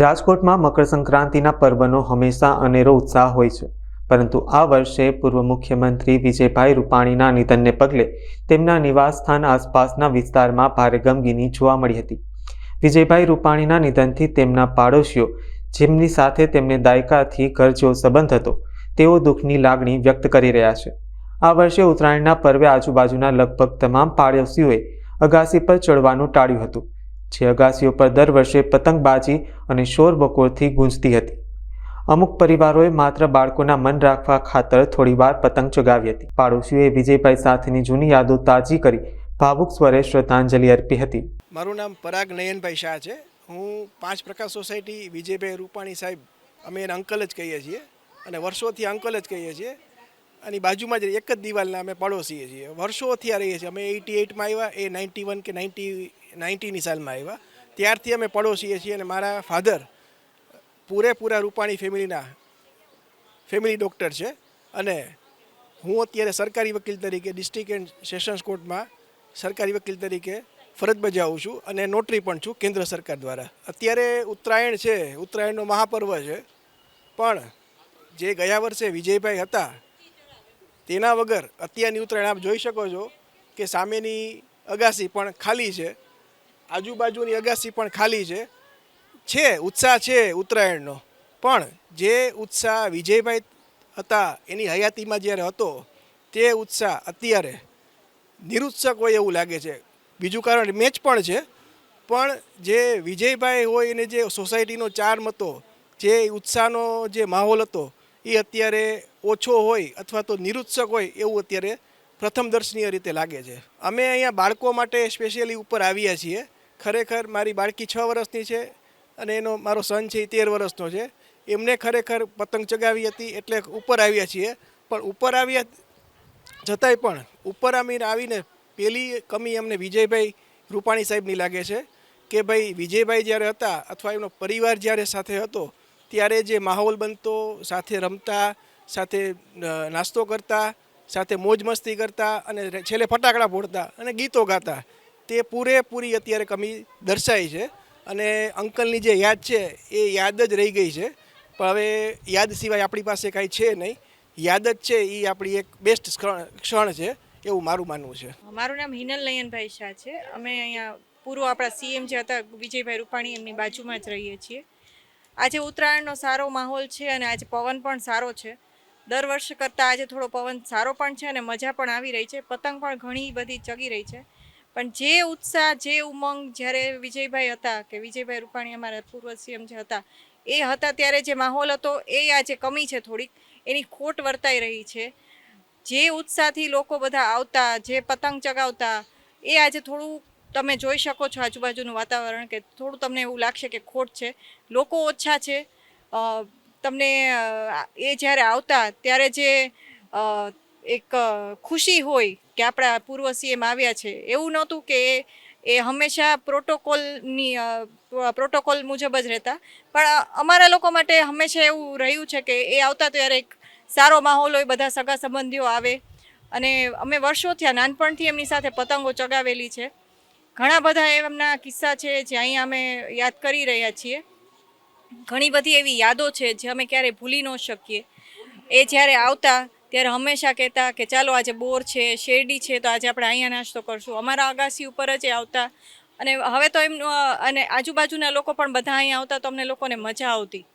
રાજકોટમાં મકર સંક્રાંતિના પર્વનો હંમેશા અનેરો ઉત્સાહ હોય છે. પરંતુ આ વર્ષે પૂર્વ મુખ્યમંત્રી વિજયભાઈ રૂપાણીના નિધનને પગલે તેમના નિવાસસ્થાન આસપાસના વિસ્તારમાં ભારે ગમગીની જોવા મળી હતી. વિજયભાઈ રૂપાણીના નિધનથી તેમના પાડોશીઓ, જેમની સાથે તેમને દાયકાથી ઘર જેવો સંબંધ હતો, તેઓ દુઃખની લાગણી વ્યક્ત કરી રહ્યા છે. આ વર્ષે ઉત્તરાયણના પર્વે આજુબાજુના લગભગ તમામ પાડોશીઓએ અગાસી પર ચડવાનું ટાળ્યું હતું. જે અગાસીઓ પર દર વર્ષે પતંગબાજી અને શોર બકોરથી ગુંજતી હતી. અમુક પરિવારોએ માત્ર બાળકોના મન રાખવા ખાતર થોડીવાર પતંગ ચગાવી હતી. પાડોશીઓએ વિજયભાઈ સાથેની જૂની યાદો તાજી કરી ભાવુક સ્વરે શ્રદ્ધાંજલિ અર્પી હતી. મારું નામ પરાગ નયનભાઈ શાહ છે. હું પાંચ પ્રકાશ સોસાયટી વિજયભાઈ રૂપાણી સાહેબ, અમે એને અંકલ જ કહીએ છીએ અને વર્ષોથી અંકલ જ કહીએ છીએ. અને બાજુમાં જ એક જ દિવાલના અમે પડોશીએ છીએ. વર્ષોથી આ રહીએ છીએ. અમે એટી એઇટમાં આવ્યા, એ નાઇન્ટી વન કે નાઇન્ટી નાઇન્ટીની સાલમાં આવ્યા. ત્યારથી અમે પડોશીએ છીએ અને મારા ફાધર પૂરેપૂરા રૂપાણી ફેમિલીના ફેમિલી ડૉક્ટર છે. અને હું અત્યારે સરકારી વકીલ તરીકે ડિસ્ટ્રિક્ટ એન્ડ સેશન્સ કોર્ટમાં સરકારી વકીલ તરીકે ફરજ બજાવું છું અને નોટરી પણ છું કેન્દ્ર સરકાર દ્વારા. અત્યારે ઉત્તરાયણ છે, ઉત્તરાયણનો મહાપર્વ છે. પણ જે ગયા વર્ષે વિજયભાઈ હતા, તેના વગર અત્યારની ઉત્તરાયણ આપ જોઈ શકો છો કે સામેની અગાસી પણ ખાલી છે. આજુબાજુની અગાસી પણ ખાલી છે. છે, ઉત્સાહ છે ઉત્તરાયણનો. પણ જે ઉત્સાહ વિજયભાઈ હતા, એની હયાતીમાં જ્યારે હતો, તે ઉત્સાહ અત્યારે નિરુત્સક હોય એવું લાગે છે. બીજું કારણ મેચ પણ છે, પણ જે વિજયભાઈ હોય એને જે સોસાયટીનો ચાર્મ હતો, જે ઉત્સાહનો જે માહોલ હતો, એ અત્યારે ઓછો હોય અથવા તો નિરુત્સક હોય એવું અત્યારે પ્રથમ દર્શનીય રીતે લાગે છે. અમે અહીંયા બાળકો માટે સ્પેશિયલી ઉપર આવ્યા છીએ. ખરેખર મારી બાળકી છ વર્ષની છે અને એનો મારો સન છે એ તેર વર્ષનો છે. એમને ખરેખર પતંગ ચગાવી હતી એટલે ઉપર આવ્યા છીએ. પણ ઉપર આવ્યા છતાંય પણ ઉપર આવીને આવીને પેલી કમી અમને વિજયભાઈ રૂપાણી સાહેબની લાગે છે કે ભાઈ વિજયભાઈ જ્યારે હતા અથવા એમનો પરિવાર જ્યારે સાથે હતો, ત્યારે જે માહોલ બનતો, સાથે રમતા, સાથે નાસ્તો કરતા, સાથે મોજ મસ્તી કરતા અને છેલ્લે ફટાકડા ફોડતા અને ગીતો ગાતા તે પૂરેપૂરી અત્યારે કમી દર્શાઈ છે અને અંકલની જે યાદ છે એ યાદ જ રહી ગઈ છે. પણ હવે યાદ સિવાય આપણી પાસે કાંઈ છે નહીં. યાદ જ છે એ આપણી એક બેસ્ટ ક્ષણ છે એવું મારું માનવું છે. મારું નામ હિનલ નયનભાઈ શાહ છે. અમે અહીંયા પૂર્વ આપણા સીએમ જે હતા, વિજયભાઈ રૂપાણી, એમની બાજુમાં જ રહીએ છીએ. આજે ઉત્તરાયણનો સારો માહોલ છે અને આજે પવન પણ સારો છે. દર વર્ષ કરતાં આજે થોડો પવન સારો પણ છે અને મજા પણ આવી રહી છે. પતંગ પણ ઘણી બધી ચગી રહી છે. પણ જે ઉત્સાહ, જે ઉમંગ જ્યારે વિજયભાઈ હતા કે વિજયભાઈ રૂપાણી અમારા પૂર્વ સીએમ જે હતા, એ હતા ત્યારે જે માહોલ હતો, એ આજે કમી છે થોડીક. એની ખોટ વર્તાઈ રહી છે. જે ઉત્સાહથી લોકો બધા આવતા, જે પતંગ ચગાવતા, એ આજે થોડું તમે જોઈ શકો છો આજુબાજુનું વાતાવરણ કે થોડું તમને એવું લાગશે કે ખોટ છે. લોકો ઓછા છે. તમને એ જ્યારે આવતા, ત્યારે જે એક ખુશી હોય કે આપણા પૂર્વ સીએમ આવ્યા છે. એવું નહોતું કે એ હંમેશા પ્રોટોકોલની પ્રોટોકોલ મુજબ જ રહેતા. પણ અમારા લોકો માટે હંમેશા એવું રહ્યું છે કે એ આવતા ત્યારે એક સારો માહોલ હોય, બધા સગા સંબંધીઓ આવે. અને અમે વર્ષોથી આ નાનપણથી એમની સાથે પતંગો ચગાવેલી છે. ઘણા બધા એમના કિસ્સા છે જે અહીંયા અમે યાદ કરી રહ્યા છીએ. ઘણી બધી એવી યાદો છે જે અમે ક્યારેય ભૂલી ન શકીએ. એ જ્યારે આવતા ત્યારે હંમેશા કહેતા કે ચાલો આજે બોર છે, શેરડી છે, તો આજે આપણે અહીંયા નાસ્તો કરશું. અમારા અગાસી ઉપર જ આવતા. અને હવે તો એમનું, અને આજુબાજુના લોકો પણ બધા અહીંયા આવતા, તો અમને લોકોને મજા આવતી.